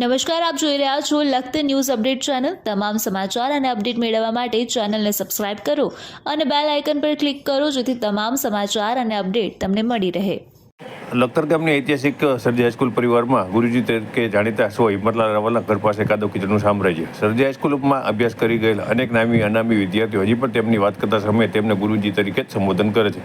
નમસ્કાર, આપ જોઈ રહ્યા છો લખત ન્યૂઝ અપડેટ ચેનલ. તમામ સમાચાર અને અપડેટ મેળવવા માટે ચેનલને સબસ્ક્રાઇબ કરો અને બેલ આઇકન પર ક્લિક કરો જેથી તમામ સમાચાર અને અપડેટ તમને મળી રહે. લખતર ગામની ઐતિહાસિક સરજી હાઈસ્કૂલ પરિવારમાં ગુરુજી તરીકે જાણીતા સો હિંમતલાલ રાવલના ઘર પાસે કાદવ કિચનનું સામ્રાજ્ય સરજી હાઈસ્કૂલમાં અભ્યાસ કરી ગયેલા અનેક નામી અનામી વિદ્યાર્થીઓ હજી પણ તેમની વાત કરતા સમયે તેમને ગુરુજી તરીકે જ સંબોધન કરે છે.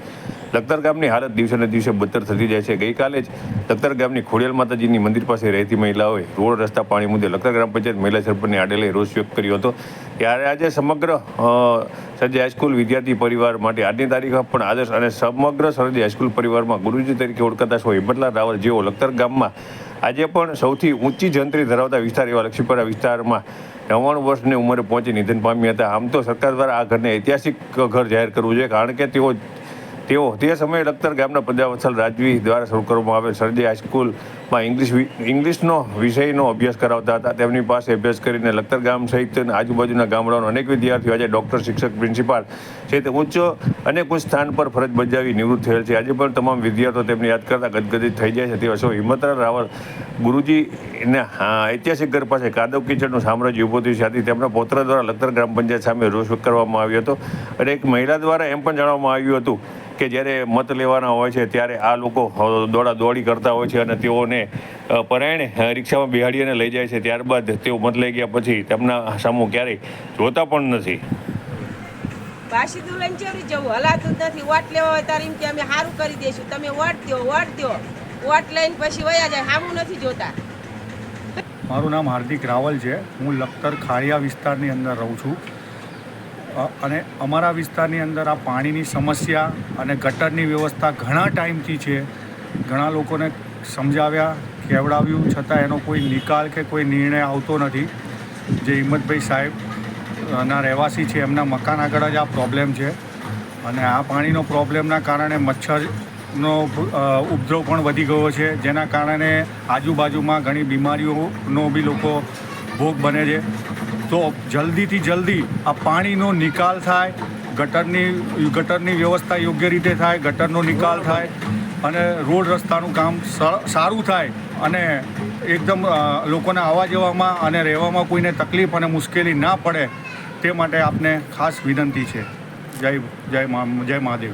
લખતર ગામની હાલત દિવસે ને દિવસે બદતર થતી જાય છે. ગઈકાલે જ લખતર ગામની ખોડિયાલ માતાજીની મંદિર પાસે રહેતી મહિલાઓએ રોડ રસ્તા પાણી મુદ્દે લખતર ગ્રામ પંચાયત મહિલા સરપંચને આડે લઈ રોષ વ્યક્ત કર્યો હતો. ત્યારે આજે સમગ્ર સરજી હાઈસ્કૂલ વિદ્યાર્થી પરિવાર માટે આજની તારીખમાં પણ આદર્શ અને સમગ્ર સરજી હાઈસ્કૂલ પરિવારમાં ગુરુજી તરીકે ઓળખાતા સો હિંમતલાલ રાવલ જેઓ લખતર ગામમાં આજે પણ સૌથી ઊંચી જંત્રી ધરાવતા વિસ્તાર એવા લક્ષ્મીપરા વિસ્તારમાં નવ્વાણું વર્ષની ઉંમરે પહોંચી નિધન પામ્યા હતા. આમ તો સરકાર દ્વારા આ ઘરને ઐતિહાસિક ઘર જાહેર કરવું જોઈએ, કારણ કે તેઓ તેઓ તે સમયે લખતર ગામના પ્રજાવત્સલ રાજવી દ્વારા શરૂ કરવામાં આવેલ સરજી હાઈસ્કૂલમાં ઇંગ્લિશ ઇંગ્લિશનો વિષયનો અભ્યાસ કરાવતા હતા. તેમની પાસે અભ્યાસ કરીને લખતર ગામ સહિત આજુબાજુના ગામડાઓના અનેક વિદ્યાર્થીઓ આજે ડૉક્ટર, શિક્ષક, પ્રિન્સિપાલ છે તે ઉચ્ચ અનેક ઉચ્ચ સ્થાન પર ફરજ બજાવી નિવૃત્ત થયેલ છે. આજે પણ તમામ વિદ્યાર્થીઓ તેમને યાદ કરતા ગદગદિત થઈ જાય છે. તેવા સૌ હિંમતરાવ રાવલ ગુરુજીના ઐતિહાસિક ઘર પાસે કાદવ કિચડનું સામ્રાજ્ય ઊભું થયું છે. આથી તેમના પોત્ર દ્વારા લખતર ગ્રામ પંચાયત સામે રોષ કરવામાં આવ્યો હતો અને એક મહિલા દ્વારા એમ પણ જણાવવામાં આવ્યું હતું કે જ્યારે મત લેવાના હોય છે ત્યારે આ લોકો દોડા દોડી કરતા હોય છે અને તેઓને પરાયણે રિક્ષામાં બિહાડી અને લઈ જાય છે. ત્યારબાદ તેઓ મત લઈ ગયા પછી તેમના સામુ ક્યારેય જોતા પણ નથી. બાસી લઈને ચેવડી જવું? હલાતું જ નથી. વોટ લેવા હોય તારી એમ કે અમે સારું કરી દઈશું. તમે વોટ દો વોટ દો. વોટ લઈને પછી વયા જાય. સામું નથી જોતા. મારું નામ હાર્દિક રાવલ છે. હું લખતર ખાડિયા વિસ્તારની અંદર રહું છું. અને અમારા વિસ્તારની અંદર આ પાણીની સમસ્યા અને ગટરની વ્યવસ્થા ઘણા ટાઈમથી છે. ઘણા લોકોને સમજાવ્યા, કેવડાવ્યું, છતાં એનો કોઈ નિકાલ કે કોઈ નિર્ણય આવતો નથી. જે હિંમતભાઈ સાહેબ ના રહેવાસી છે, એમના મકાન આગળ જ આ પ્રોબ્લેમ છે. અને આ પાણીનો પ્રોબ્લેમના કારણે મચ્છરનો ઉપદ્રવ પણ વધી ગયો છે, જેના કારણે આજુબાજુમાં ઘણી બીમારીઓનો બી લોકો ભોગ બને છે. તો જલ્દીથી જલ્દી આ પાણીનો નિકાલ થાય, ગટરની ગટરની વ્યવસ્થા યોગ્ય રીતે થાય, ગટરનો નિકાલ થાય અને રોડ રસ્તાનું કામ સારું થાય અને એકદમ લોકોને આવવા જવામાં અને રહેવામાં કોઈને તકલીફ અને મુશ્કેલી ના પડે તે માટે આપને ખાસ વિનંતી છે. જય જય જય મહાદેવ.